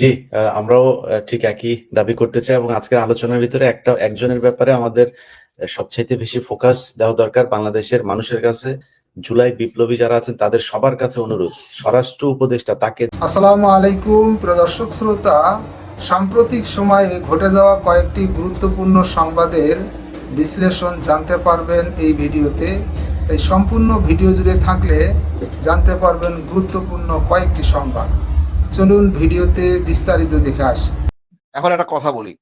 জি আমরাও ঠিক একই দাবি করতে চাই এবং আজকের আলোচনার ভিতরে একটা, একজনের ব্যাপারে আমাদের সবচাইতে বেশি ফোকাস দেওয়া দরকার বাংলাদেশের মানুষের কাছে। জুলাই বিপ্লবী যারা আছেন, তাদের সবার কাছে অনুরোধ, স্বরাষ্ট্র উপদেষ্টা তাকে আসসালামু আলাইকুম, প্রদর্শক শ্রোতা। সাম্প্রতিক সময়ে ঘটে যাওয়া কয়েকটি গুরুত্বপূর্ণ সংবাদের বিশ্লেষণ জানতে পারবেন এই ভিডিওতে। তাই সম্পূর্ণ ভিডিও জুড়ে থাকলে জানতে পারবেন গুরুত্বপূর্ণ কয়েকটি সংবাদ। চলুন ভিডিওতে বিস্তারিত দেখে আসি। এখন একটা কথা বলি।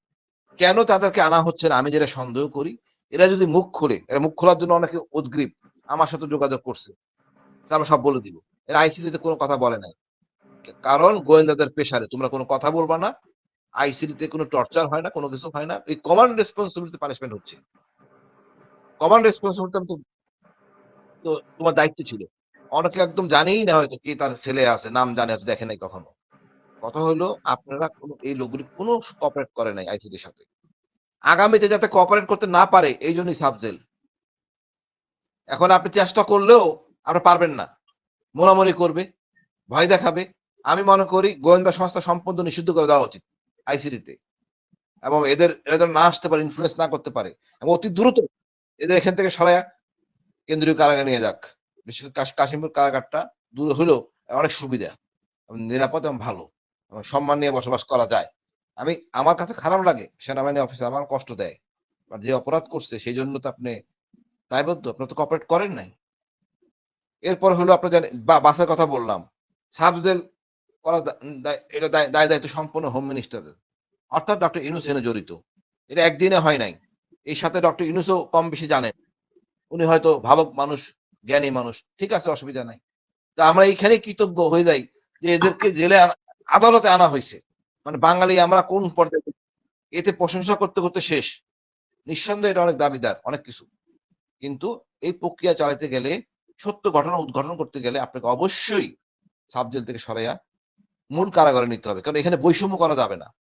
কেন তাদেরকে আনা হচ্ছে না? আমি যেটা সন্দেহ করি, এরা যদি মুখ খোলে, এরা মুখ খোলার জন্য অনেকে উদ্গ্রীব, আমার সাথে যোগাযোগ করছে। আমরা সব বলে দিব। এরা আইসিডিতে কোনো কথা বলে নাই। কারণ গোয়েন্দাদের পেশারে, তোমরা কোনো কথা বলবা না। আইসিডিতে কোনো টর্চার হয় না, কোনো কিছু হয় না। এই কমান্ড রেসপন্সিবিলিটি পানিশমেন্ট হচ্ছে। কমান্ড রেসপন্সিবিলিটি তো তো তোমার দায়িত্ব ছিল। অনেকে একদম জানেই না হয়তো কি তার ছেলে আছে, নাম জানে, দেখে নাই কখনো। কথা হলো, আপনারা এই লোকগুলি কোনো কপারেট করে নাই আইসিটির সাথে। আগামীতে যাতে কপারেট করতে না পারে এই জন্যই সাবজেল। এখন আপনি চেষ্টা করলেও আপনি পারবেন না। মোনামনি করবে, ভয় দেখাবে। আমি মনে করি গোয়েন্দা সংস্থা সম্পূর্ণ নিষিদ্ধ করে দেওয়া উচিত আইসিডিতে এবং এদের এরা যেন না আসতে পারে ইনফ্লুয়েন্স না করতে পারে। এবং অতি দ্রুত এদের এখান থেকে সরাইয়া কেন্দ্রীয় কারাগারে নিয়ে যাক। বিশেষ করে কাশ- কাশিমপুর কারাগারটা দূর হলেও অনেক সুবিধা। নিরাপদ এবং ভালো। সম্মান নিয়ে বসবাস করা যায়। আমি, আমার কাছে খারাপ লাগে, সেনাবাহিনী অফিসার আমার কষ্ট দেয়। আর যে অপরাধ করছে, সেই জন্য তো আপনি দায়বদ্ধ, আপনি তো কপারেট করেন নাই। এরপর হলো আপনি জানেন বা, বাসের কথা বললাম। সাবজেল করা এটা দায় দায় দায়িত্ব সম্পূর্ণ হোম মিনিস্টারের অর্থাৎ ডক্টর ইউনুস এনে জড়িত। এটা একদিনে হয় নাই। এর সাথে ডক্টর ইউনুসও কম বেশি জানেন। উনি হয়তো ভাবক মানুষ, জ্ঞানী মানুষ। ঠিক আছে, অসুবিধা নাই। তা আমরা এইখানে কৃতজ্ঞ হয়ে যাই যে এদেরকে জেলে আদালতে আনা হয়েছে। মানে বাঙালি আমরা কোন পর্যায়ে এতে প্রশংসা করতে করতে শেষ। নিঃসন্দেহে এটা অনেক দাবিদার, অনেক কিছু। কিন্তু এই প্রক্রিয়া চালাতে গেলে, সত্য ঘটনা উদ্ঘাটন করতে গেলে আপনাকে অবশ্যই সাবজেল থেকে সরাইয়া মূল কারাগারে নিতে হবে। কারণ এখানে বৈষম্য করা যাবে না।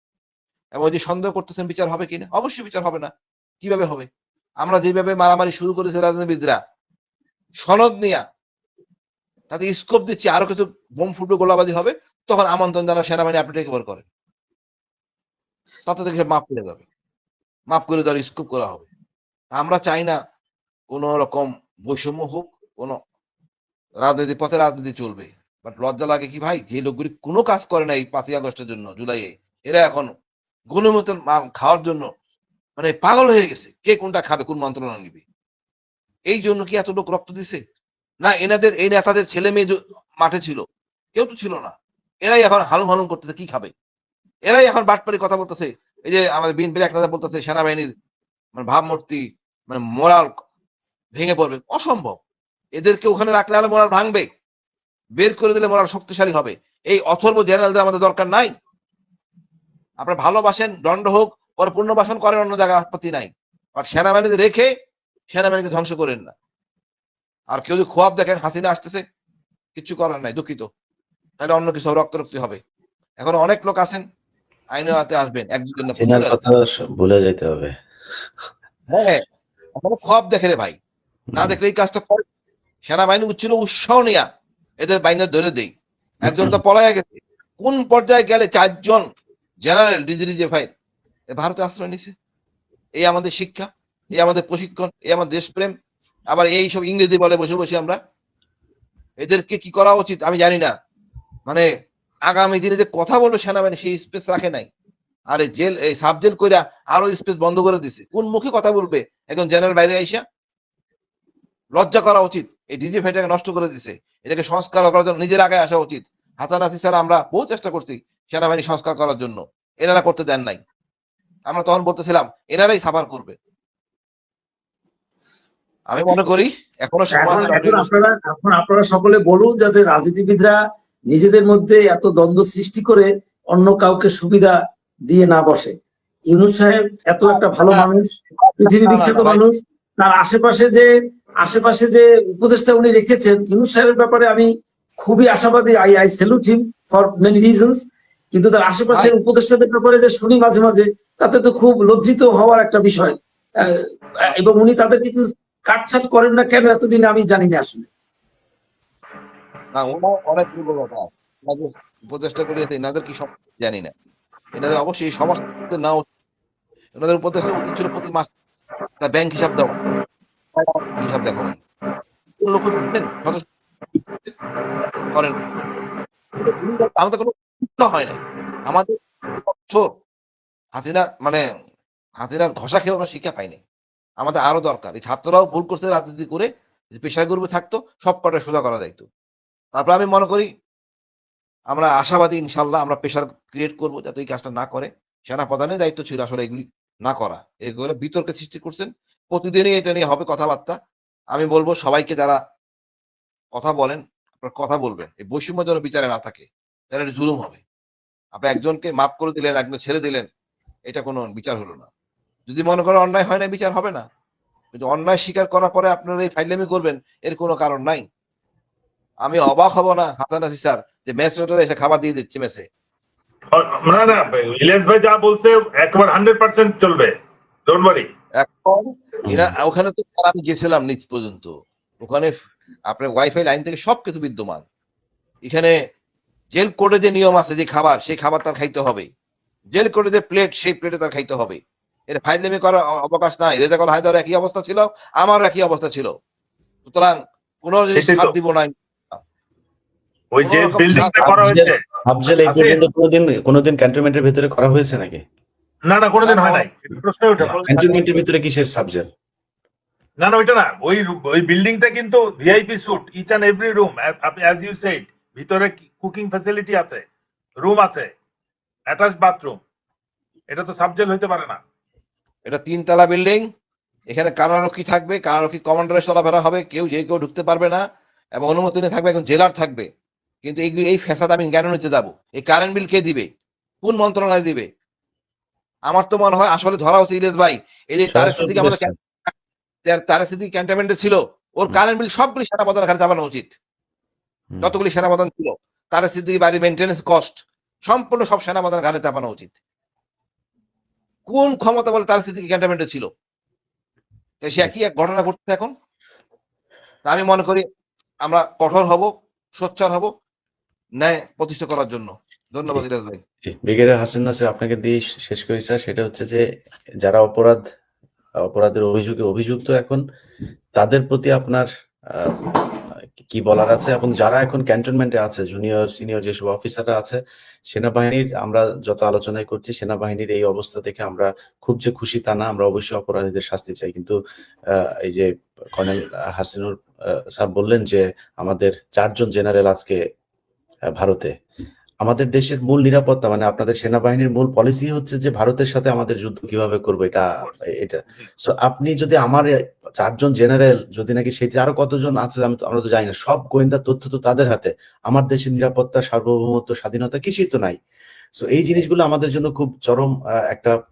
এবং যে সন্দেহ করতেছেন বিচার হবে কিনা? অবশ্যই বিচার হবে না। কীভাবে হবে? আমরা যেভাবে মারামারি শুরু করেছি রাজনীতিবিদরা, সনদ নিয়া তাতে স্কোপ দিচ্ছি, আরও কিছু বোম ফুটবে গোলাবাজি হবে। তখন আমন্ত্রণ জানা সেনাবাহিনী আপনি টেক ওভার করেন। তাতে দেখে মাপ করে যাবে মাপ করে দেওয়ার স্কোপ করা হবে। আমরা চাই না কোন রকম বৈষম্য হোক, কোন রাজনীতি পথে রাজনীতি চলবে। বাট লজ্জা লাগে কি ভাই? যে লোকগুলি কোনো কাজ করে না এই পাঁচই আগস্টের জন্য, জুলাইয়ে, এরা এখন গণমতন খাওয়ার জন্য মানে পাগল হয়ে গেছে। কে কোনটা খাবে, কোন মন্ত্রণা নিবে? এই জন্য কি এত লোক রক্ত দিছে? না, এনাদের, এই নেতাদের ছেলে মেয়ে মাঠে ছিল, কেউ তো ছিল না। এরাই এখন হালুম হালুম করতেছে, কি খাবে? এরাই এখন বাটপাড়ি কথা বলতেছে। এই যে আমাদের বিএনপির এক নেতা বলতেছে, সেনাবাহিনীর মানে ভাবমূর্তি মানে মোরাল ভেঙে পড়বে। অসম্ভব। এদেরকে ওখানে রাখলে আর মোরাল ভাঙবে? বের করে দিলে মোরাল শক্তিশালী হবে। এই অথর্ব জেনারেলদের আমাদের দরকার নাই। আপনারা ভালোবাসেন, দণ্ড হোক পরে পুনর্বাসন করেন অন্য জায়গায় আপত্তি নাই। আর সেনাবাহিনীতে রেখে সেনাবাহিনীকে ধ্বংস করেন না। আর কেউ যদি খোয়াব দেখেন, হাসিনা আসতেছে, কিছু করার নাই, দুঃখিত। তাহলে অন্য কিছু রক্তারক্তি হবে। এখন অনেক লোক আছেন আইনের হাতে আসবেন এক দুজন চেনার কথা ভুলে যেতে হবে। হ্যাঁ এখনও খোয়াব দেখে রে ভাই। না দেখলে এই কাজটা করে। সেনাবাহিনী উচ্ছিল উৎসাহ নেয়া এদের বাইনে ধরে দেই। একজন তো পলায় গেছে। কোন পর্যায়ে গেলে চারজন জেনারেল ডিজি ফাইল ভারতে আশ্রয় নিছে এই আমাদের শিক্ষা এই আমাদের প্রশিক্ষণ এই আমাদের দেশপ্রেম। আবার এই সব ইংরেজি বলে বসে বসে আমরা। এদেরকে কি করা উচিত আমি জানি না। মানে আগামী দিনে যে কথা বলবে সেনাবাহিনী সেই স্পেস রাখে নাই। আর জেল এই সাব জেল কইরা আরও স্পেস বন্ধ করে দিছে। কোন মুখে কথা বলবে? একজন জেনারেল বাইরে আইসা। লজ্জা করা উচিত। এই ডিজি ফাইটাকে নষ্ট করে দিছে। এটাকে সংস্কার করার জন্য নিজের আগে আসা উচিত। হাসান আসি স্যার আমরা বহু চেষ্টা করছি সেনাবাহিনী সংস্কার করার জন্য। এনারা করতে দেন নাই। আমরা তখন বলতেছিলাম এনারাই সাফার করবে। আমি মনে করি এখনও আপনারা এখন আপনারা সকলে বলুন যাতে রাজনীতিবিদরা নিজেদের মধ্যে এত দ্বন্দ্ব সৃষ্টি করে অন্য কাউকে সুবিধা দিয়ে না বসে। ইউনুস সাহেব এত একটা ভালো মানুষ পৃথিবী বিখ্যাত মানুষ তার আশেপাশে যে আশেপাশে যে উপদেষ্টা উনি রেখেছেন ইউনুস সাহেবের ব্যাপারে আমি খুবই আশাবাদী। I I salute him for many reasons কিন্তু তার আশেপাশের উপদেষ্টাদের ব্যাপারে যে শুনি মাঝে মাঝে তাতে তো খুব লজ্জিত হওয়ার একটা বিষয়। এবং উনি তাদের কিছু কাটছাট করেন না কেন এতদিন আমি জানি না আসলে। না ওনার অনেক দুর্বলতা। আছে। উপদেষ্টা করিয়েছে, এনাদের কি সম- জানি না। এনাদের অবশ্যই এই সমস্ত নাও এনাদের উপদেষ্টা ছিল প্রতি মাস তার ব্যাংক হিসাব দাও হিসাব দেখো করেন। আমাদের কোনো হয় নাই। আমাদের হাসিনা মানে হাসিনার ঘষা খেয়ে আমরা শিক্ষা পাইনি। আমাদের আরও দরকার। এই ছাত্ররাও ভুল করছে রাজনীতি করে, যে পেশা গ্রুপে থাকতো সব কটা সোজা করা যাইতো তারপর আমি মনে করি, আমরা আশাবাদী ইনশাল্লাহ আমরা প্রেশার ক্রিয়েট করব যাতে এই কাজটা না করে। সেনা প্রধানের দায়িত্ব ছিল আসলে এগুলি না করা। এগুলো বিতর্কের সৃষ্টি করছেন। প্রতিদিনই এটা নিয়ে হবে কথাবার্তা। আমি বলব সবাইকে যারা কথা বলেন, আপনার কথা বলবেন। এই বৈষম্য যেন বিচারে না থাকে, তাহলে এটা জুলুম হবে। আপনি একজনকে মাফ করে দিলেন, একজন ছেড়ে দিলেন, এটা কোনো বিচার হলো না। যদি মনে করেন অন্যায় হয় না, বিচার হবে না। কিন্তু অন্যায় স্বীকার করার পরে আপনারা এই ফাইলামি করবেন, এর কোনো কারণ নাই। আমি অবাক হব না হাসান আসি স্যার যে মেস রোডে এসে খাবার দিয়ে দিচ্ছে মেসে। না না ইলিয়াস ভাই যা বলছে একবার হান্ড্রেড পার্সেন্ট চলবে। ডোন্ট ওয়ারি এখন ওখানে তো আমি গেছিলাম নিচ পর্যন্ত। ওখানে আপনার ওয়াইফাই লাইন থেকে সবকিছু বিদ্যমান। এখানে জেল কোডে যে নিয়ম আছে যে খাবার সেই খাবার তার খাইতে হবে। জেল কোডে যে প্লেট সেই প্লেটে তার খাইতে হবে। এর ফাইজলামি করার অবকাশ নাই। রেজাকাল হায়দার একই অবস্থা ছিল আমার একই অবস্থা ছিল। সুতরাং কোনো জিনিস দিব না ওই যে বিল্ডিংটা করা হয়েছে? আফজল এই পর্যন্ত কোনোদিন কোনোদিন ক্যান্টনমেন্টের ভিতরে করা হয়েছে নাকি? না না কোনোদিন হয় নাই। এটা প্রশ্নই ওঠে ক্যান্টনমেন্টের ভিতরে কিসের সাবজেক্ট না না ওইটা না। ওই ওই বিল্ডিংটা কিন্তু VIP suite each and every room as you said ভিতরে কুকিং ফ্যাসিলিটি আছে রুম আছে অ্যাটাচ বাথরুম এটা তো সাবজেক্ট হইতে পারে না। এটা তিনতলা বিল্ডিং এখানে কারারক্ষী থাকবে কারারক্ষী কমান্ডারের চলাফেরা হবে কেউ যে কেউ ঢুকতে পারবে না এবং অনুমতি নিয়ে থাকবে এখন জেলার থাকবে। কিন্তু এইগুলি এই ফেসাদ আমি কেন নিতে যাব? এই কারেন্ট বিল কে দিবে? কোন মন্ত্রণালয় দিবে? আমার তো মনে হয় আসলে ধরা উচিত ইলেশ ভাই। এই যে তার সিদ্দিক আমাদের তার সিদ্দিক ক্যান্টনমেন্টে ছিল ওর কারেন্ট বিল সবগুলি সেনা প্রধানের কাছে চাপানো উচিত। যতগুলি সেনা প্রধান ছিল তার সিদ্দিক বাড়ি মেনটেন্স কস্ট সম্পূর্ণ সব সেনা প্রধানের ঘাড়ে চাপানো উচিত। কোন ক্ষমতা বলে তার সিদ্দিক ক্যান্টনমেন্টে ছিল? সে একই এক ঘটনা ঘটছে এখন। তা আমি মনে করি আমরা কঠোর হব সোচ্চার হব। ন্যায় প্রতিষ্ঠা করার জন্য। ধন্যবাদ ইরাজ ভাই। ব্রিগেডিয়ার হাসান নাসির আপনাকে দিয়ে শেষ করি স্যার। সেটা হচ্ছে যে যারা অপরাধ অপরাধের অভিযোগে অভিযুক্ত এখন তাদের প্রতি আপনার কি বলার আছে? এবং যারা এখন ক্যান্টনমেন্টে আছে জুনিয়র সিনিয়র যেসব অফিসাররা আছে সেনাবাহিনীর আমরা যত আলোচনায় করছি সেনাবাহিনীর এই অবস্থা দেখে আমরা খুব যে খুশি তা না আমরা অবশ্যই অপরাধীদের শাস্তি চাই। কিন্তু আহ, এই যে কর্নেল হাসিনুর স্যার বললেন যে আমাদের চারজন জেনারেল আজকে ভারতে। আমাদের দেশের মূল নিরাপত্তা মানে আপনাদের সেনাবাহিনীর মূল পলিসি হচ্ছে যে ভারতের সাথে আমাদের যুদ্ধ কীভাবে করব, এটা এটা। সো আপনি যদি আমার চারজন জেনারেল যদি নাকি সেটি আরও কতজন আছে, আমি তো- আমরা তো জানি না, সব গোয়েন্দা তথ্য তো তাদের হাতে। আমার দেশের নিরাপত্তা, সার্বভৌমত্ব, স্বাধীনতা কিছুই তো নাই। সো এই জিনিসগুলো আমাদের জন্য খুব চরম একটা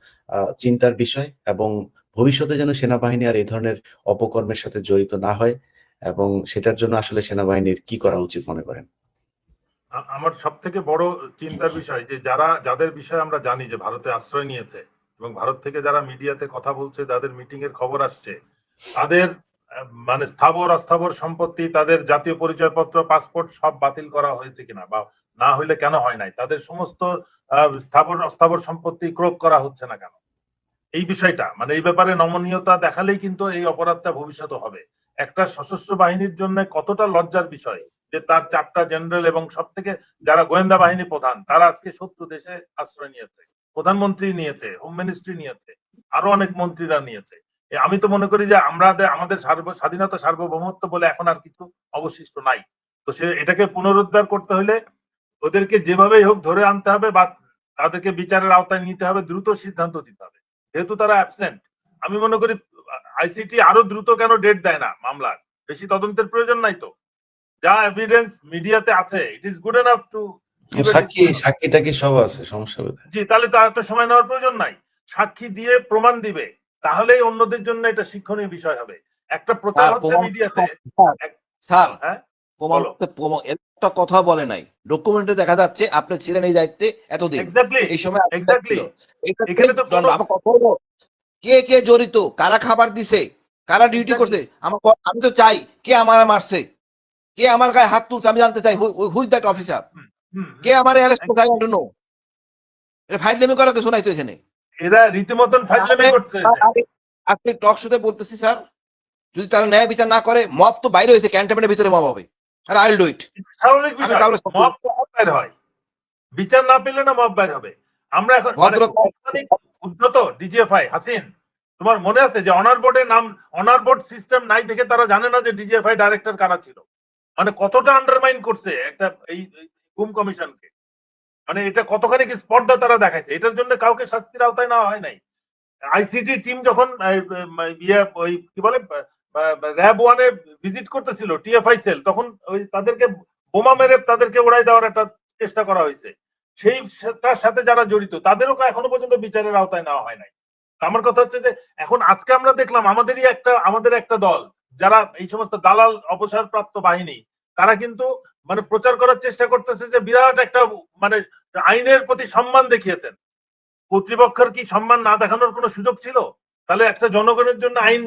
চিন্তার বিষয় এবং ভবিষ্যতে যেন সেনাবাহিনী আর এই ধরনের অপকর্মের সাথে জড়িত না হয় এবং সেটার জন্য আসলে সেনাবাহিনীর কি করা উচিত মনে করেন? আমার সব থেকে বড় চিন্তার বিষয় যে যারা, যাদের বিষয়ে আমরা জানি যে ভারতে আশ্রয় নিয়েছে এবং ভারত থেকে যারা মিডিয়াতে কথা বলছে, যাদের মিটিং এর খবর আসছে, তাদের মানে স্থাবর, অস্থাবর সম্পত্তি, তাদের জাতীয় পরিচয়পত্র, পাসপোর্ট সব বাতিল করা হয়েছে কিনা বা না হইলে কেন হয় নাই? তাদের সমস্ত স্থাবর, অস্থাবর সম্পত্তি ক্রোক করা হচ্ছে না কেন? এই বিষয়টা মানে এই ব্যাপারে নমনীয়তা দেখালেই কিন্তু এই অপরাধটা ভবিষ্যতে হবে। একটা সশস্ত্র বাহিনীর জন্য কতটা লজ্জার বিষয় যে তার চারটা জেনারেল এবং সব থেকে যারা গোয়েন্দা বাহিনী প্রধান, তারা আজকে শত্রু দেশে আশ্রয় নিয়েছে, প্রধানমন্ত্রী নিয়েছে হোম মিনিস্ট্রি নিয়েছে, আরও অনেক মন্ত্রীরা নিয়েছে। আমি তো মনে করি যে আমরা আমাদের সার্ব- স্বাধীনতা সার্বভৌমত্ব বলে এখন আর কিছু অবশিষ্ট নাই। তো সে, এটাকে পুনরুদ্ধার করতে হলে ওদেরকে যেভাবেই হোক ধরে আনতে হবে বা তাদেরকে বিচারের আওতায় নিতে হবে, দ্রুত সিদ্ধান্ত দিতে হবে। যেহেতু তারা অ্যাবসেন্ট আমি মনে করি আইসিটি আরও দ্রুত কেন ডেট দেয় না মামলার? বেশি তদন্তের প্রয়োজন নাই তো। যা এভিডেন্স মিডিয়াতে আছে it is good enough to সাক্ষী সাক্ষী টাকি সব আছে? সমস্যা জি তাহলে তো সময় নেওয়ার প্রয়োজন নাই। সাক্ষী দিয়ে প্রমাণ দিবে তাহলেই অন্যদের জন্য এটা শিক্ষণীয় বিষয় হবে। একটা প্রচার হচ্ছে মিডিয়াতে। স্যার হ্যাঁ? প্রমাণ একটা কথা বলে নাই। ডকুমেন্টে দেখা যাচ্ছে আপনি ছিলেন এই দায়িত্বে এতদিন। এক্স্যাক্টলি এই সময়। এটা এখানে তো আমার কথা কে কে জড়িত? কারা খাবার দিছে? কারা ডিউটি করছে? আমার আমি তো চাই কে আমার মারছে? কে আমার গায়ে হাত তুলছে আমি জানতে চাই হুইজ দ্যাট অফিসার কে আমার অ্যারেস্ট করছে আই নো এটা ফাইজলামি করার কিছু নাই তো এখানে। এরা রীতিমতন ফাজলামি করছে আজকে টক শোতে বলতেছি স্যার যদি তারা ন্যায় বিচার না করে মব তো বাইরে হয়েছে ক্যান্টনমেন্টের ভিতরে মব হবে। আর আইল ডু ইট স্বাভাবিক বিষয় মব তো বের হয়। বিচার না পেলে না মব বের হবে। আমরা এখন কতখানি উদ্ধত ডিজিএফআই হাসিন তোমার মনে আছে যে অনার বোর্ডের নাম অনার বোর্ড সিস্টেম নাই থেকে তারা জানে না যে ডিজিএফআই ডাইরেক্টর কারা ছিল? মানে কতটা আন্ডারমাইন করছে একটা এই এই কমিশনকে? মানে এটা কতখানি কি স্পর্ধা তারা দেখাইছে? এটার জন্য কাউকে শাস্তির আওতায় নেওয়া হয় নাই। আইসিটি টিম যখন ইয়ে ওই কি বলে র্যাব ওয়ানে ভিজিট করতেছিল টিএফআই সেল তখন ওই তাদেরকে বোমা মেরে তাদেরকে উড়াই দেওয়ার একটা চেষ্টা করা হয়েছে। সেই তার সাথে যারা জড়িত, তাদেরও এখনও পর্যন্ত বিচারের আওতায় নেওয়া হয় নাই। আমার কথা হচ্ছে যে, এখন আজকে আমরা দেখলাম, আমাদেরই একটা, আমাদের একটা দল যারা এই সমস্ত দালাল অবসরপ্রাপ্ত বাহিনী, তারা কিন্তু মানে প্রচার করার চেষ্টা করতেছে যে বিরাট একটা মানে আইনের প্রতি সম্মান দেখিয়েছেন। কর্তৃপক্ষের কি সম্মান না দেখানোর কোনো সুযোগ ছিল? তাহলে একটা জনগণের জন্য আইন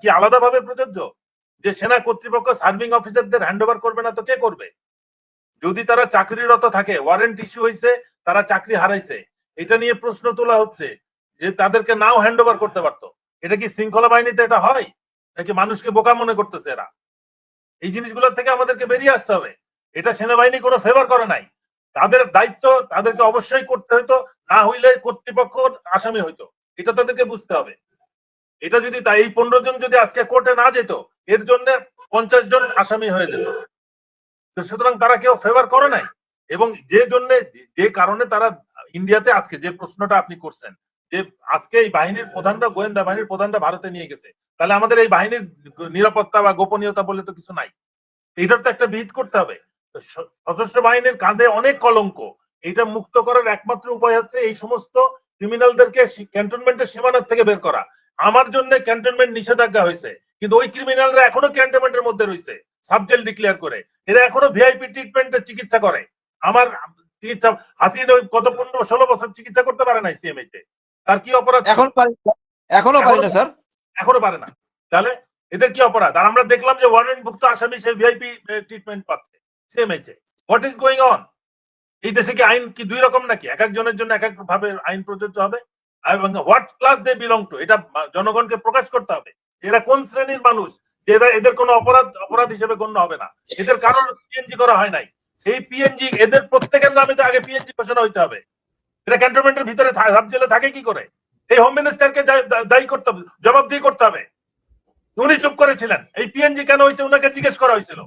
কি আলাদাভাবে প্রযোজ্য? যে সেনা কর্তৃপক্ষ সার্ভিং অফিসারদের হ্যান্ড করবে না তো কে করবে? যদি তারা চাকরিরত থাকে ওয়ারেন্ট ইস্যু হয়েছে তারা চাকরি হারাইছে। এটা নিয়ে প্রশ্ন তোলা হচ্ছে যে তাদেরকে নাও হ্যান্ড করতে পারতো। এটা কি শৃঙ্খলা বাহিনীতে এটা হয়? নাকি মানুষকে বোকা মনে করতেছে এরা? এই জিনিসগুলোর থেকে আমাদেরকে বেরিয়ে আসতে হবে। এটা সেনাবাহিনী কোনো ফেভার করে নাই। তাদের দায়িত্ব তাদেরকে অবশ্যই করতে হইতো, না হইলে কর্তৃপক্ষ আসামি হইতো। এটা তাদেরকে বুঝতে হবে। এটা যদি তাই এই পনেরো জন যদি আজকে কোর্টে না যেত, এর জন্য পঞ্চাশ জন আসামি হয়ে যেত। সুতরাং তারা কেউ ফেভার করে নাই। এবং যে জন্য যে কারণে তারা ইন্ডিয়াতে আজকে যে প্রশ্নটা আপনি করছেন যে আজকে এই বাহিনীর প্রধানরা গোয়েন্দা, বাহিনীর প্রধানরা ভারতে নিয়ে গেছে। তাহলে আমাদের এই বাহিনীর নিরাপত্তা বা গোপনীয়তা বলে তো কিছু নাই। এটার তো একটা বিহিত করতে হবে। সশস্ত্র বাহিনীর কাঁধে অনেক কলঙ্ক। এটা মুক্ত করার একমাত্র উপায় হচ্ছে এই সমস্ত ক্রিমিনালদেরকে ক্যান্টনমেন্টের সীমানার থেকে বের করা। আমার জন্য ক্যান্টনমেন্ট নিষেধাজ্ঞা হয়েছে। কিন্তু ওই ক্রিমিনালরা এখনও ক্যান্টনমেন্টের মধ্যে রয়েছে। সাবজেল ডিক্লেয়ার করে। এরা এখনও ভিআইপি ট্রিটমেন্টের চিকিৎসা করে। আমার চিকিৎসা, হাসিন ওই গত পনেরো, ষোলো বছর চিকিৎসা করতে পারে নাই সিএমএ তে। তার কি অপরাধ? এখন পারি এখনও পারি না স্যার। এখনও পারে না। তাহলে এদের কি অপরাধ? আর আমরা দেখলাম যে ওয়ারেন্ট ভুক্ত আসামি সে ভিআইপি ট্রিটমেন্ট পাচ্ছে। সেম হয়েছে হোয়াট ইজ গোয়িং অন এই দেশে কি আইন কি দুই রকম নাকি? এক একজনের জন্য এক এক ভাবে আইন প্রযোজ্য হবে? এবং what class they belong to এটা জনগণকে প্রকাশ করতে হবে। এরা কোন শ্রেণির মানুষ? যে এদের কোনো অপরাধ অপরাধ হিসেবে গণ্য হবে না। এদের কারণ পিএনজি করা হয় নাই। এই পিএনজি এদের প্রত্যেকের নামে তো আগে পিএনজি ঘোষণা হইতে হবে। এরা ক্যান্টনমেন্টের ভিতরে সাব জেলে থাকে কি করে? এই হোম মিনিস্টারকে দায়ী করতে হবে, জবাবদিহি করতে হবে। উনি চুপ করেছিলেন। এই পিএনজি কেন হয়েছে ওনাকে জিজ্ঞেস করা হয়েছিল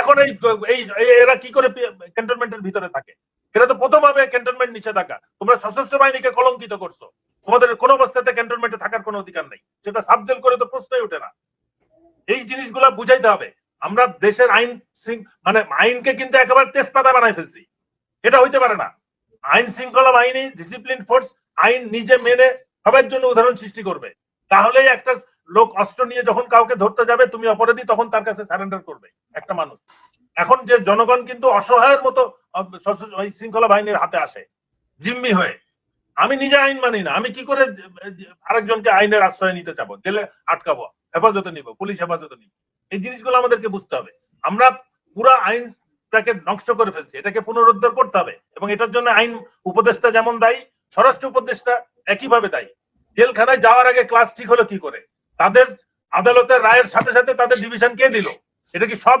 এখন এই এরা কি করে ক্যান্টনমেন্টের ভিতরে থাকে? এরা তো প্রথম হবে ক্যান্টনমেন্ট নিষেধাজ্ঞা। তোমরা সশস্ত্র বাহিনীকে কলঙ্কিত করছ। তোমাদের কোন অবস্থাতে ক্যান্টনমেন্টে থাকার কোনো অধিকার নেই। সেটা সাবজেল করে তো প্রশ্নই ওঠে না। এই জিনিসগুলা বুঝাইতে হবে। আমরা দেশের আইন মানে আইনকে কিন্তু একেবারে তেজপাতা বানাই ফেলছি। এটা হইতে পারে না। আইন শৃঙ্খলা বাহিনী ডিসিপ্লিন ফোর্স আইন নিজে মেনে সবার জন্য উদাহরণ সৃষ্টি করবে। তাহলেই একটা লোক অস্ত্র নিয়ে যখন কাউকে ধরতে যাবে, তুমি অপরাধী, তখন তার কাছে সারেন্ডার করবে, একটা মানুষ। এখন যে জনগণ কিন্তু অসহায়ের মতো শৃঙ্খলা বাহিনীর হাতে আসে, জিম্মি হয়ে। আমি নিজে আইন মানি না, আমি কি করে আরেকজনকে আইনের আশ্রয় নিতে যাব গেলে আটকাবো, হেফাজতে নিব, পুলিশ হেফাজতে নিব? এই জিনিসগুলো আমাদেরকে বুঝতে হবে। আমরা পুরা আইনটাকে নষ্ট করে ফেলছি, এটাকে পুনরুদ্ধার করতে হবে। এবং এটার জন্য আইন উপদেষ্টা যেমন দায়ী, স্বরাষ্ট্র উপদেষ্টা একইভাবে দায়ী। জেলখানায় যাওয়ার আগে ক্লাস ঠিক হলো কি করে? তাদের আদালতের রায়ের সাথে সাথে তাদের ডিভিশন কে দিল? এটা কি সব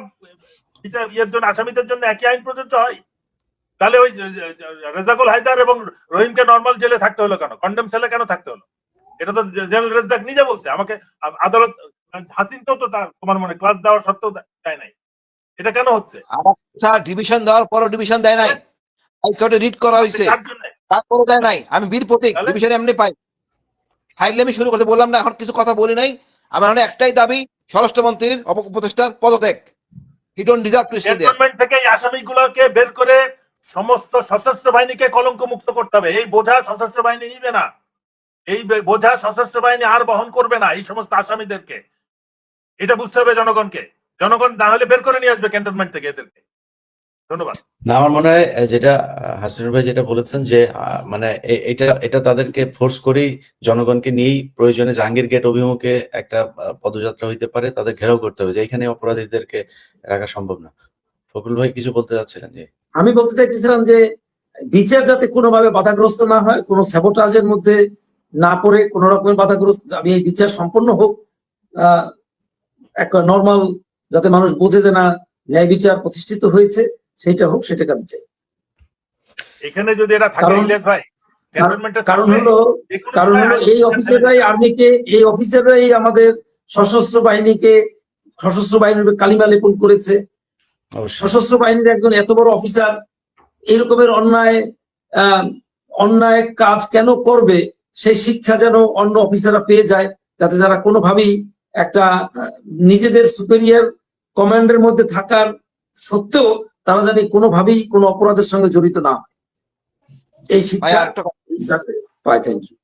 ইয়ের জন্য, আসামিদের জন্য একই আইন প্রযোজ্য হয়? তাহলে ওই রেজাকুল হায়দার এবং রহিমকে নর্মাল জেলে থাকতে হলো কেন? কন্ডেম সেলে কেন থাকতে হলো? এটা তো জেনারেল রেজাক নিজে বলছে, আমাকে আদালত হাসিন তো তার তোমার মনে ক্লাস দেওয়ার সত্ত্বেও দেয় নাই। এটা কেন হচ্ছে? ডিভিশন দেওয়ার পরও ডিভিশন দেয় নাই। হাইকোর্টে রিট করা হয়েছে। কার জন্য? তারপরে দেয় নাই। আমি বীর প্রতীক ডিভিশন এমনি পাই। ফাইলে আমি শুরু করতে বললাম না এখন কিছু কথা বলি নাই। আমার এখন একটাই দাবি স্বরাষ্ট্রমন্ত্রীর উপদেষ্টার পদত্যাগ। He don't deserve to stay there থেকে আসামিগুলোকে বের করে সমস্ত সশস্ত্র বাহিনীকে কলঙ্ক মুক্ত করতে হবে। এই বোঝা সশস্ত্র বাহিনী নিবে না। এই বোঝা সশস্ত্র বাহিনী আর বহন করবে না এই সমস্ত আসামিদেরকে। এটা বুঝতে হবে জনগণকে। জনগণ না হলে বের করে নিয়ে আসবে ক্যান্টনমেন্ট থেকে এদেরকে। ধন্যবাদ। না আমার মনে হয় যেটা হাসিনুর ভাই যেটা বলেছেন যে আহ, মানে এটা এটা তাদেরকে ফোর্স করেই জনগণকে নিয়েই প্রয়োজনে জাহাঙ্গীর গেট অভিমুখে একটা পদযাত্রা হইতে পারে তাদের ঘেরাও করতে হবে যে এখানে অপরাধীদেরকে রাখা সম্ভব না। ফকরুল ভাই কিছু বলতে চাচ্ছিলেন যে? আমি বলতে চাইছিলাম যে বিচার যাতে কোনোভাবে বাধাগ্রস্ত না হয় কোনো স্যাবোটাজের মধ্যে না পড়ে কোনো রকমের বাধাগ্রস্ত আমি এই বিচার সম্পন্ন হোক আহ, একটা নর্মাল যাতে মানুষ বোঝে যে না ন্যায় বিচার প্রতিষ্ঠিত হয়েছে সেটা হোক সেটাকে আমি চাই। এখানে যদি এটা থাকে ইলিয়াস ভাই কারণ হলো কারণ হলো এই অফিসাররাই আর্মিকে এই অফিসাররাই আমাদের সশস্ত্র বাহিনীকে সশস্ত্র বাহিনীর কালিমা লেপন করেছে। সশস্ত্র বাহিনীর একজন এত বড় অফিসার এরকমের অন্যায় আহ, অন্যায় কাজ কেন করবে? সেই শিক্ষা যেন অন্য অফিসাররা পেয়ে যায় যাতে যারা কোনোভাবেই একটা আহ, নিজেদের সুপেরিয়ার কমান্ডের মধ্যে থাকার সত্ত্বেও তারা জানি কোনোভাবেই কোনো অপরাধের সঙ্গে জড়িত না হয়। এই শিক্ষা একটা পায় থ্যাংক ইউ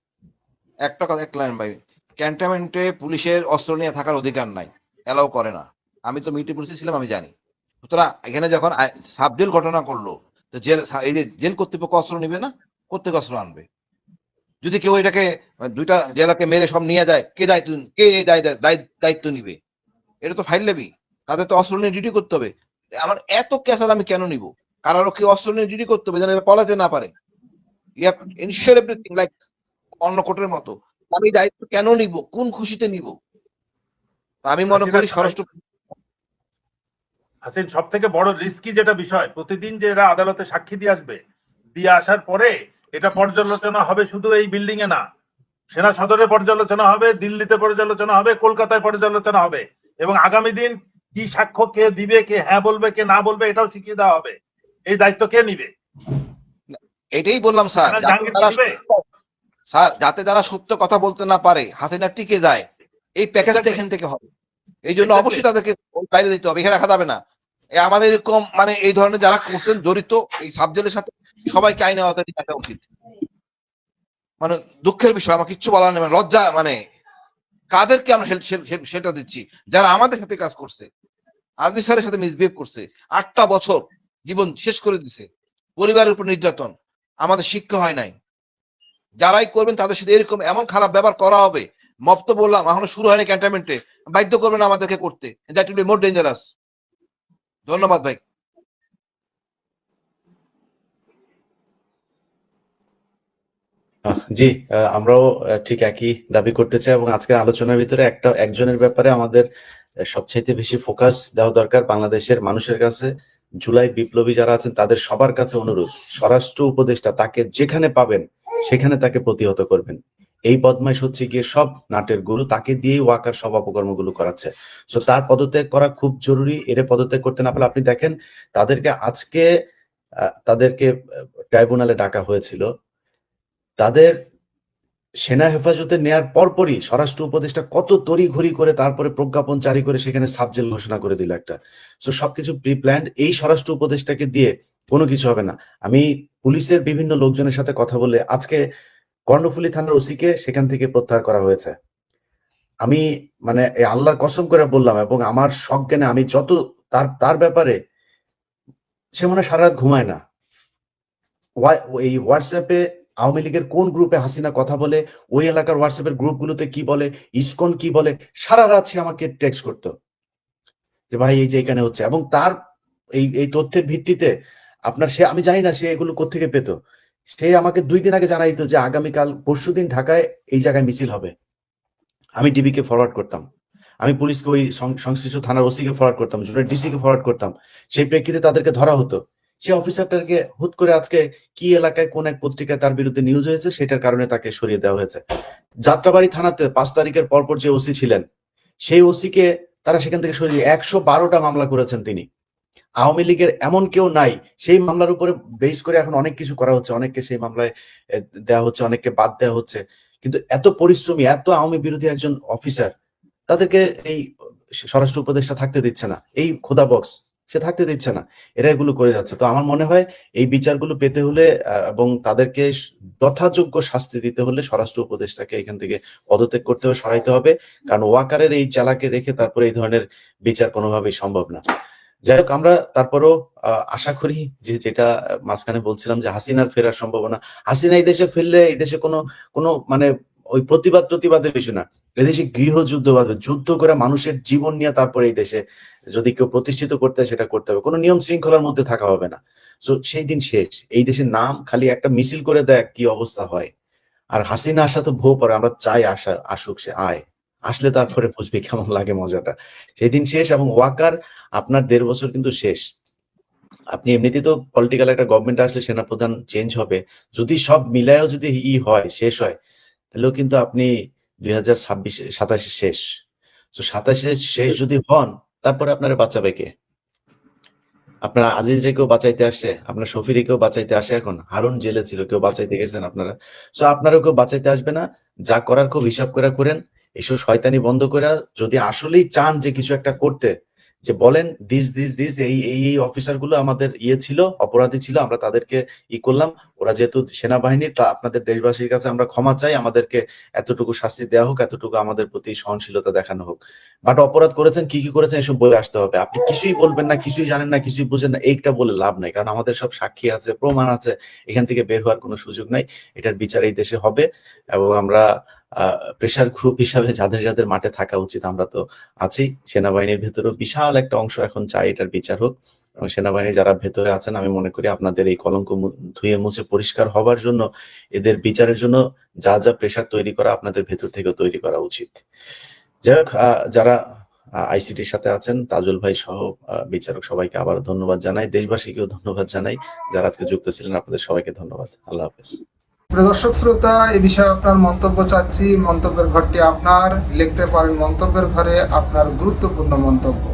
একটা কথা এক লাইন ভাই। ক্যান্টনমেন্টে পুলিশের অস্ত্র নিয়ে থাকার অধিকার নাই। এলাও করে না। আমি তো মিলিটারি পুলিশে ছিলাম আমি জানি। সুতরাং এখানে যখন সাবজেল ঘটনা করল তো জেল এই যে জেল কর্তৃপক্ষ অস্ত্র নিবে না? কোথেকে অস্ত্র আনবে? যদি কেউ এটাকে দুইটা জেলাকে মেরে সব নিয়ে যায় কে দায়িত্ব কে দায়িত্ব নিবে? এটা তো ফাইল লেবি। তাদের তো অস্ত্র নিয়ে ডিউটি করতে হবে। আমার এত ক্যাসাল আমি কেন নিব? কারও কি অস্ত্র নিয়ে ডিউটি করতে হবে যেন এরা পলাতে না পারে? ইউ ইনশিওর এভরিথিং লাইক অন্য কোর্টের মতো। আমি দায়িত্ব কেন নিব? কোন খুশিতে নিব? আমি মনে করি স্বরাষ্ট্র হাসিন সব থেকে বড় রিস্কি যেটা বিষয় প্রতিদিন যে এরা আদালতে সাক্ষী দিয়ে আসবে দিয়ে আসার পরে এটা পর্যালোচনা হবে শুধু এই বিল্ডিং এ না। সেনা সদরে পর্যালোচনা হবে দিল্লিতে পর্যালোচনা হবে কলকাতায় পর্যালোচনা হবে। এবং আগামী দিন কি সাক্ষ্য কে দিবে কে হ্যাঁ বলবে কে না বলবে এটাও শিখিয়ে দেওয়া হবে। এই দায়িত্ব কে নিবে? এটাই বললাম স্যার? স্যার যাতে তারা সত্য কথা বলতে না পারে হাতে না টিকে যায় এই প্যাকেজটা এখান থেকে হবে। এই জন্য অবশ্যই তাদেরকে বাইরে দিতে হবে এখানে রাখা যাবে না। আমাদের এরকম মানে এই ধরনের যারা করছেন জড়িত এই সাবজেক্টের সাথে সবাইকে আইনে আওতায় আসা উচিত। মানে দুঃখের বিষয় আমার কিচ্ছু বলার নেই মানে লজ্জা মানে কাদেরকে আমরা সেটা দিচ্ছি যারা আমাদের সাথে কাজ করছে। আর্মি স্যারের সাথে মিসবিহেভ করছে। আটটা বছর জীবন শেষ করে দিছে। পরিবারের উপর নির্যাতন। আমাদের শিক্ষা হয় নাই। যারাই করবেন তাদের সাথে এরকম এমন খারাপ ব্যবহার করা হবে। মপ তো বললাম, এখনও শুরু হয়নি ক্যান্টনমেন্টে বাধ্য করবেন আমাদেরকে করতে। That will be more dangerous ধন্যবাদ ভাই। জি আমরাও ঠিক একই দাবি করতে চাই এবং আজকের আলোচনার ভিতরে একটা, একজনের ব্যাপারে আমাদের সবচাইতে বেশি ফোকাস দেওয়া দরকার বাংলাদেশের মানুষের কাছে। জুলাই বিপ্লবী যারা আছেন, তাদের সবার কাছে অনুরোধ, স্বরাষ্ট্র উপদেষ্টা তাকে যেখানে পাবেন, সেখানে তাকে প্রতিহত করবেন। এই বদমাইশ হচ্ছে গিয়ে সব নাটের গুরু, তাকে দিয়েই ওয়াকার সব অপকর্মগুলো করাচ্ছে। সো তার পদত্যাগ করা খুব জরুরি, এর পদত্যাগ করতে না পারলে আপনি দেখেন, তাদেরকে আজকে তাদেরকে ট্রাইব্যুনালে ডাকা হয়েছিল। তাদের সেনা হেফাজতে নেয়ার পরপরই স্বরাষ্ট্র উপদেষ্টা কত তড়ি ঘড়ি করে তারপরে প্রজ্ঞাপন জারি করে সেখানে সাবজেল ঘোষণা করে দিল একটা। সো সবকিছু প্রি প্ল্যান্ড এই স্বরাষ্ট্র উপদেষ্টাকে দিয়ে কোনো কিছু হবে না। আমি পুলিশের বিভিন্ন লোকজনের সাথে কথা বলে আজকে কর্ণফুলী থানার ওসিকে সেখান থেকে প্রত্যাহার করা হয়েছে। আমি মানে আল্লাহর কসম করে বললাম এবং আমার সজ্ঞানে আমি যত তার তার ব্যাপারে সে মনে সারা রাত ঘুমায় না। এই হোয়াটসঅ্যাপে আওয়ামী লীগের কোন গ্রুপে হাসিনা কথা বলে? ওই এলাকার হোয়াটসঅ্যাপের গ্রুপগুলোতে কি বলে? ইসকন কি বলে? সারা রাত সে আমাকে টেক্সট করতো যে, ভাই, এই যে এখানে হচ্ছে। এবং তার এই এই তথ্যের ভিত্তিতে আপনার সে, আমি জানি না সে এগুলো কোত্থেকে পেত। সে আমাকে দুই দিন আগে জানাই দিত যে, আগামীকাল পরশু দিন ঢাকায় এই জায়গায় মিছিল হবে। আমি ডিবিকে ফরওয়ার্ড করতাম। আমি পুলিশকে ওই সংশ্লিষ্ট থানার ওসিকে ফরওয়ার্ড করতাম ডিসি কে ফরওয়ার্ড করতাম। সেই প্রেক্ষিতে তাদেরকে ধরা হতো। সে অফিসারটাকে হুট করে আজকে কি এলাকায় কোন এক পত্রিকায় তার বিরুদ্ধে নিউজ হয়েছে সেটার কারণে তাকে সরিয়ে দেওয়া হয়েছে। যাত্রাবাড়ি থানাতে পাঁচ তারিখের পরপর যে ওসি ছিলেন, সেই ওসিকে তারা সেখান থেকে সরিয়ে একশো বারোটা মামলা করেছেন তিনি। আওয়ামী লীগের এমন কেউ নাই, সেই মামলার উপরে বেস করে এখন অনেক কিছু করা হচ্ছে, অনেককে সেই মামলায় দেওয়া হচ্ছে, অনেককে বাদ দেওয়া হচ্ছে। কিন্তু এত পরিশ্রমী, এত আওয়ামী বিরোধী একজন অফিসার তাদেরকে এই স্বরাষ্ট্র উপদেষ্টা থাকতে দিচ্ছে না। এই খোদা বক্স সে থাকতে দিচ্ছে না। এরা এগুলো করে যাচ্ছে। তো আমার মনে হয় এই বিচারগুলো পেতে হলে এবং তাদেরকে যথাযোগ্য শাস্তি দিতে হলে স্বরাষ্ট্র উপদেষ্টাকে এখান থেকে পদত্যাগ করতে হবে, সরাইতে হবে। কারণ ওয়াকারের এই চালাকে রেখে তারপরে এই ধরনের বিচার কোনোভাবেই সম্ভব না। যাই হোক, আমরা তারপরও আশা করি যে যেটা মাঝখানে বলছিলাম যে হাসিনার ফেরার সম্ভাবনা। হাসিনা এই দেশে ফিরলে এই দেশে কোনো কোনো মানে ওই প্রতিবাদ প্রতিবাদের বিষয় না। এদেশে গৃহযুদ্ধ বাঁধবে যুদ্ধ করে মানুষের জীবন নিয়ে তারপরে এই দেশে যদি কেউ প্রতিষ্ঠিত করতে সেটা করতে হবে। কোনো নিয়ম শৃঙ্খলার মধ্যে থাকা হবে না। তো সেই দিন শেষ। এই দেশের নাম খালি একটা মিছিল করে দেয় কি অবস্থা হয়। আর হাসিনা আসা তো ভো পরে আমরা চাই আসা আসুক, সে আয়। আসলে তারপরে বুঝবি কেমন লাগে মজাটা। সেই দিন শেষ এবং ওয়াকার আপনার দেড় বছর কিন্তু শেষ। আপনি এমনিতে তো পলিটিক্যাল একটা গভর্নমেন্ট আসলে সেনাপ্রধান চেঞ্জ হবে। যদি সব মিলায়ও যদি ই হয়, শেষ হয় তাহলেও কিন্তু আপনি দুই হাজার ছাব্বিশে, সাতাশে শেষ। তো সাতাশে শেষ যদি হন, তারপরে আপনার বাঁচাবে কে? আপনার আজিজ রে কেউ বাঁচাইতে আসে, আপনার শফিরে কেউ বাঁচাইতে আসে এখন? হারুন জেলে ছিল, কেউ বাঁচাইতে গেছেন আপনারা? সো আপনারাও কেউ বাঁচাইতে আসবে না। যা করার খুব হিসাব করে করেন। এসব শয়তানি বন্ধ করে যদি আসলেই চান যে কিছু একটা করতে যে বলেন, দিস দিস দিস, এই এই এই অফিসারগুলো আমাদের ইয়ে ছিল, অপরাধী ছিল, আমরা তাদেরকে ই করলাম। ওরা যেহেতু সেনাবাহিনীর তা আপনাদের দেশবাসীর কাছে আমরা ক্ষমা চাই, আমাদেরকে এতটুকু শাস্তি দেওয়া হোক, এতটুকু আমাদের প্রতি সহনশীলতা দেখানো হোক। বাট অপরাধ করেছেন, কি কি করেছেন, এসব বলে আসতে হবে। আপনি কিছুই বলবেন না, কিছুই জানেন না, কিছুই বুঝেন না, এইটা বলে লাভ নাই। কারণ আমাদের সব সাক্ষী আছে, প্রমাণ আছে, এখান থেকে বের হওয়ার কোনো সুযোগ নাই। এটার বিচার এই দেশে হবে এবং আমরা প্রেশার গ্রুপ হিসাবে যাদের যাদের মাঠে থাকা উচিত, আমরা তো আছি। সেনাবাহিনীর ভেতরেও বিশাল একটা অংশ এখন চাই এটার বিচার হোক। সেনাবাহিনী যারা ভেতরে আছেন, আমি মনে করি আপনাদের এই কলঙ্ক ধুয়ে মুছে পরিষ্কার হবার জন্য, এদের বিচারের জন্য যা যা প্রেশার তৈরি করা আপনাদের ভেতর থেকেও তৈরি করা উচিত। যাই হোক যারা আইসিটির সাথে আছেন, তাজুল ভাই সহ বিচারক সবাইকে আবার ধন্যবাদ জানাই। দেশবাসীকেও ধন্যবাদ জানাই। যারা আজকে যুক্ত ছিলেন, আপনাদের সবাইকে ধন্যবাদ। আল্লাহ হাফেজ। দর্শক শ্রোতা, এ বিষয়ে আপনার মন্তব্য চাচ্ছি। মন্তব্যের ঘরটি আপনার। লিখতে পারেন মন্তব্যের ঘরে আপনার গুরুত্বপূর্ণ মন্তব্য।